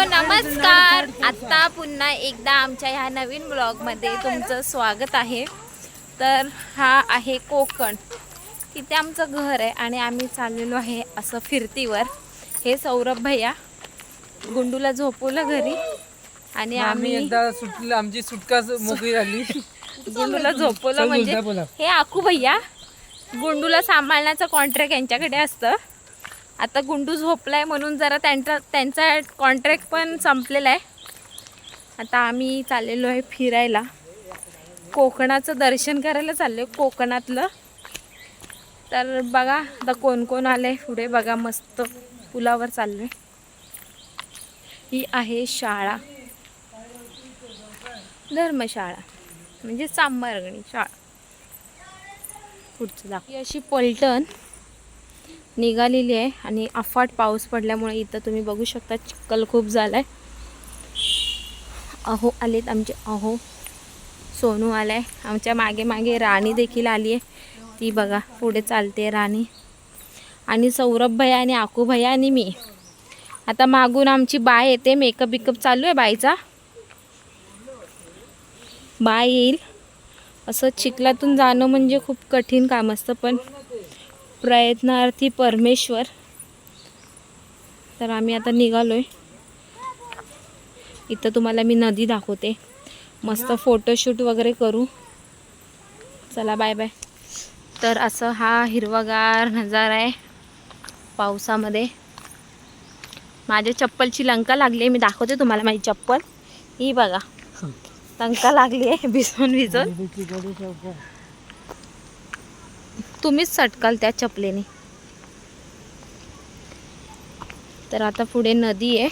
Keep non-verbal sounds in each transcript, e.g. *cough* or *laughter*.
नमस्कार. आता पुन्हा एकदा आमच्या ह्या नवीन ब्लॉगमध्ये तुमचं स्वागत आहे. तर हा आहे कोकण. तिथे आमचं घर आहे आणि आम्ही चाललेलो आहे असं फिरतीवर. हे सौरभ भैया गुंडूला झोपवलं घरी. आणि आम्ही एकदा सुटली आमची सुटका मोकळी झाली. *laughs* गुंडूला झोपवलं म्हणजे. हे आखू भैया गुंडूला सांभाळण्याचं कॉन्ट्रॅक्ट यांच्याकडे असतं. आता गुंडू झोपलाय म्हणून जरा त्यांचा त्यांचा कॉन्ट्रॅक्ट पण संपलेला आहे. आता आम्ही चाललेलो आहे फिरायला. कोकणाचं दर्शन करायला चाललो आहे कोकणातलं. तर बघा आता कोण कोण आलं आहे पुढे बघा मस्त पुलावर चाललो आहे ही आहे शाळा. धर्मशाळा. म्हणजे सांबारगणी शाळा. पुढचं दाखव. ही अशी पलटण. निघालेली आहे आणि अफाट पाऊस पडल्यामुळे इथं तुम्ही बघू शकता चिखल खूप झालाय. अहो आलेत आमचे अहो सोनू आलाय. आमच्या मागे मागे राणी देखील आली आहे. ती बघा पुढे चालते राणी. आणि सौरभ भैया आणि आकू भैया आणि मी. आता मागून आमची बाय येते. मेकअप बिकअप चालू आहे बाईचा. बाय येईल. असं चिखलातून जाणं म्हणजे खूप कठीण काम असतं पण प्रयत्नार्थी परमेश्वर. तर आम्ही आता निघालो आहे इथं तुम्हाला मी नदी दाखवते. मस्त फोटोशूट वगैरे करू. चला बाय बाय तर असं हा हिरवागार नजारा आहे पावसामध्ये. माझ्या चप्पलची लंका लागली आहे. मी दाखवते तुम्हाला माझी चप्पल. ही बघा. लंका लागली आहे *laughs* भिजून भिजून. तुम्हीच सटकाल त्या चपलेने. तर आता पुढे नदी आहे.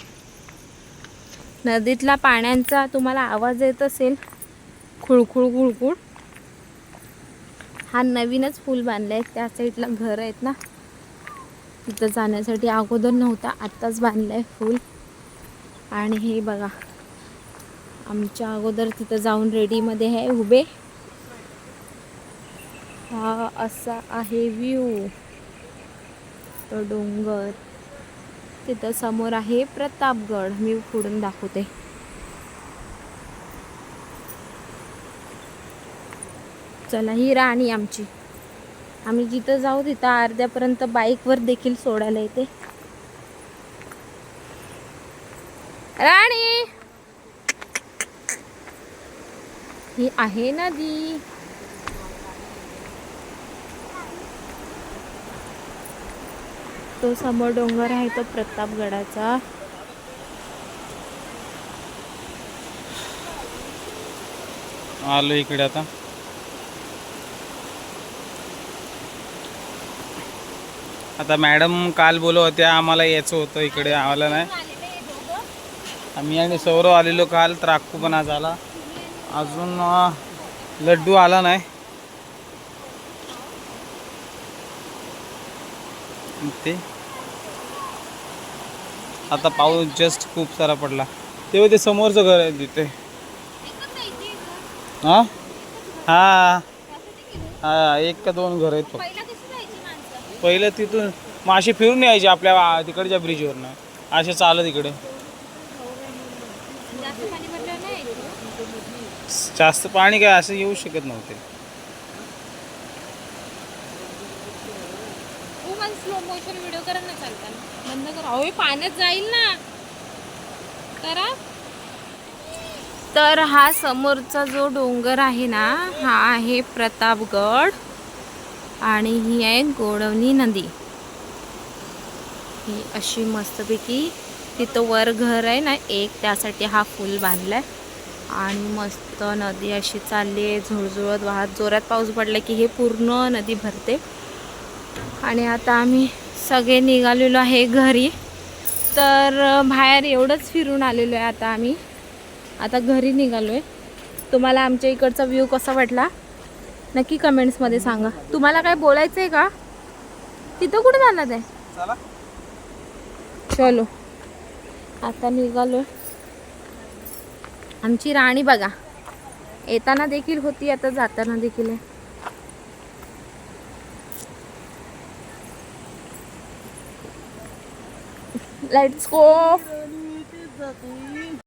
नदीतला पाण्याचा तुम्हाला आवाज येत असेल. खुळखुळ खुळखुळ हा नवीनच पूल बांधला आहे त्या साईडला घर आहेत ना. तिथं जाण्यासाठी अगोदर नव्हता आत्ताच बांधला आहे पूल. आणि हे बघा आमच्या अगोदर तिथं जाऊन रेडीमध्ये आहे उभे. हा असा आहे व्ह्यू. तो डोंगर. तिथं समोर आहे प्रतापगड. मी पुढून दाखवते. चला ही राणी आमची. आम्ही जिथं जाऊ तिथं अर्ध्यापर्यंत बाईकवर देखील सोडायला येते. राणी! ही आहे नदी. तो समोर डोंगर आहे तो प्रतापगडाचा. आलो इकडे आता. आता मॅडम काल बोलव होत्या आम्हाला यायचं होतं इकडे आलं नाही. आम्ही आणि सौरव आलेलो काल त्राकू पण आज आला. अजून लड्डू आला नाही. ते. आता पाऊस जस्ट खूप सारा पडला. तेव्हा ते समोरचं घर आहे तिथे. हा? हा. हा एक का दोन घर आहेत फक्त. पहिलं तिथून मग असे फिरून यायचे आपल्या तिकडच्या ब्रिजवरनं असे चालत इकडे. जास्त पाणी काय असं येऊ शकत नव्हते. स्लो मोशन व्हिडिओ करा ना चालताना बंद करा. अहो पाण्यात जाईल ना. करा. तर हा समोरचा जो डोंगर आहे ना हा आहे प्रतापगड आणि ही आहे गोडवणी नदी. ही अशी मस्तपैकी तिथं वर घर आहे ना एक त्यासाठी हा फुल बांधलाय. आणि मस्त नदी अशी चालली आहे झुळझुळत वाहत. जोरात पाऊस पडला की हे पूर्ण नदी भरते. आणि आता आम्ही सगळे निघालेलो आहे घरी. तर बाहेर एवढंच फिरून आलेलो आहे आता आम्ही. आता घरी निघालो आहे तुम्हाला आमच्या इकडचा व्ह्यू कसा वाटला? नक्की कमेंट्समध्ये सांगा. तुम्हाला काय बोलायचं आहे का? तिथं कुठे जाणार आहे? चला. चलो. आता निघालो आमची राणी बघा. येताना देखील होती आता जाताना देखील आहे. let's go.